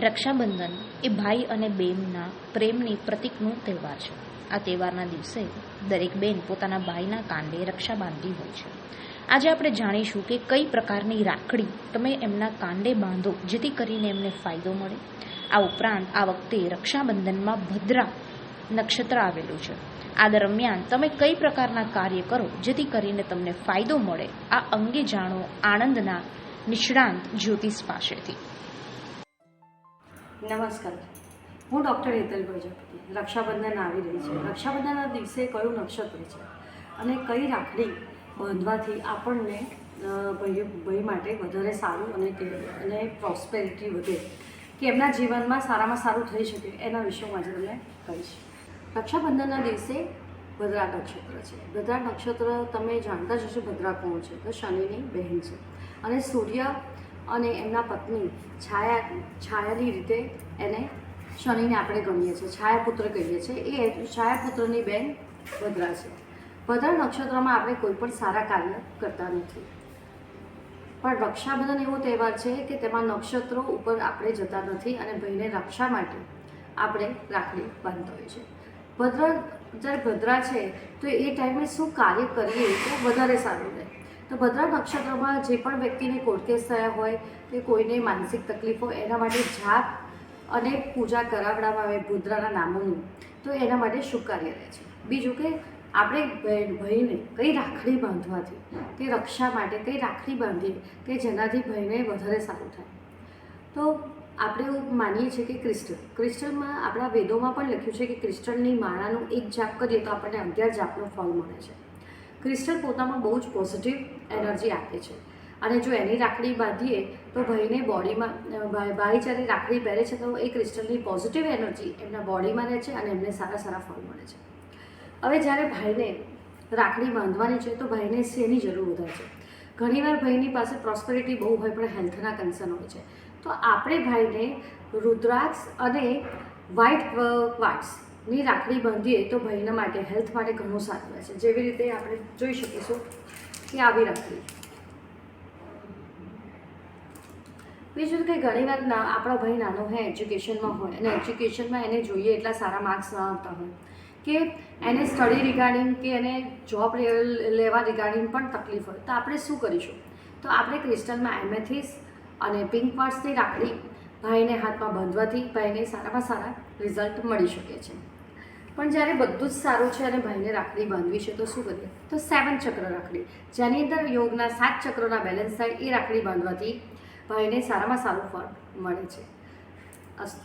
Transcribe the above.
રક્ષાબંધન એ ભાઈ અને બહેનના પ્રેમની પ્રતિકનું તહેવાર છે. આ તહેવારના દિવસે દરેક બેન પોતાના ભાઈના કાંડે રક્ષા બાંધતી હોય છે. આજે આપણે જાણીશું કે કઈ પ્રકારની રાખડી તમે એમના કાંડે બાંધો જેથી કરીને એમને ફાયદો મળે. આ ઉપરાંત આ વખતે રક્ષાબંધનમાં ભદ્રા નક્ષત્ર આવેલું છે. આ દરમિયાન તમે કઈ પ્રકારના કાર્ય કરો જેથી કરીને તમને ફાયદો મળે. આ અંગે જાણો આણંદના નિષ્ણાંત જ્યોતિષ પાસેથી. નમસ્કાર. હું ડૉક્ટર હેતલ પ્રજાપતિ રક્ષાબંધન આવી રહી છે. રક્ષાબંધનના દિવસે કયું નક્ષત્ર છે? અને કઈ રાખડી બાંધવાથી આપણને ભાઈ ભાઈ માટે વધારે સારું અને અને પ્રોસ્પેરિટી વધે? કે એમના જીવનમાં સારામાં સારું થઈ શકે? એના વિશે હું આજે તમને કહીશ. રક્ષાબંધનના દિવસે ભદ્રા નક્ષત્ર છે. ભદ્રા નક્ષત્ર તમે જાણતા જ હશો ભદ્રા કોણ છે? તો શનિની બહેન છે. અને સૂર્ય અને એમના પત્ની છાયા છાયાની રીતે એને શનિને આપણે ગણીએ છીએ, છાયાપુત્ર કહીએ છીએ. એ છાયાપુત્રની બેન ભદ્રા છે. ભદ્રા નક્ષત્રમાં આપણે કોઈ પણ સારા કાર્ય કરતા નથી. પણ રક્ષાબંધન એવો તહેવાર છે કે તેમાં નક્ષત્રો ઉપર આપણે જતા નથી અને ભાઈને રક્ષા માટે આપણે રાખડી બાંધતા હોય છે ભદ્રા, જ્યારે ભદ્રા છે, તો એ ટાઈમે શું કાર્ય કરીએ તો વધારે સારું રહે. તો ભદ્રા નક્ષત્રમાં જે પણ વ્યક્તિને કોર્ટ કેસ થયા હોય કે કોઈને માનસિક તકલીફ એના માટે જાપ અને પૂજા કરાવડાવવામાં આવે ભદ્રાના નામોનું, તો એના માટે શુભ કાર્ય રહે છે. બીજું કે આપણે બહેન ભાઈને કઈ રાખડી બાંધવાથી તે રક્ષા માટે કઈ રાખડી બાંધીએ, કે જેનાથી ભાઈને વધારે સારું થાય. તો આપણે એવું માનીએ છીએ કે ક્રિસ્ટલ, ક્રિસ્ટલમાં આપણા વેદોમાં પણ લખ્યું છે કે ક્રિસ્ટલની માળાનું એક જાપ કરીએ તો આપણને અગિયાર જાપનો ફળ મળે છે. ક્રિસ્ટલ પોતામાં બહુ જ પોઝિટિવ એનર્જી આપે છે. અને જો એની રાખડી બાંધીએ તો ભાઈને બોડીમાં ભાઈ જ્યારે રાખડી પહેરે છે તો એ ક્રિસ્ટલની પોઝિટિવ એનર્જી એમના બોડીમાં રહે છે અને એમને સારા સારા ફળ મળે છે. હવે જ્યારે ભાઈને રાખડી બાંધવાની છે તો ભાઈને શેની જરૂર વધારે છે? ઘણીવાર ભાઈની પાસે પ્રોસ્પેરિટી બહુ હોય પણ હેલ્થના કન્સર્ન હોય છે. તો આપણે ભાઈને રુદ્રાક્ષ અને વ્હાઇટ ક્વાર્ટ્સની રાખડી બાંધીએ તો ભાઈના માટે હેલ્થ માટે ઘણું સારું રહે છે જેવી રીતે આપણે જોઈ શકીશું કે આવી રાખડી. બીજું કે ઘણીવાર ના, આપણો ભાઈ નાનો હોય એજ્યુકેશનમાં હોય, અને એજ્યુકેશનમાં એને જોઈએ એટલા સારા માર્ક્સ ના આવતા હોય કે એને સ્ટડી રિગાર્ડિંગ કે એને જોબ લેવા રિગાર્ડિંગ પણ તકલીફ હોય. તો આપણે શું કરીશું? તો આપણે ક્રિસ્ટલમાં એમેથિસ અને પિંક પર્સની રાખડી ભાઈને હાથમાં બાંધવાથી ભાઈને સારામાં સારા રિઝલ્ટ મળી શકે છે. પણ જ્યારે બધું જ સારું છે અને ભાઈને રાખડી બાંધવી છે, તો શું કરીએ? તો સેવન ચક્ર રાખડી. જેની અંદર યોગના સાત ચક્રોના બેલેન્સ થાય, એ રાખડી બાંધવાથી ભાઈને સારામાં સારું ફળ મળે છે. અસ્તુ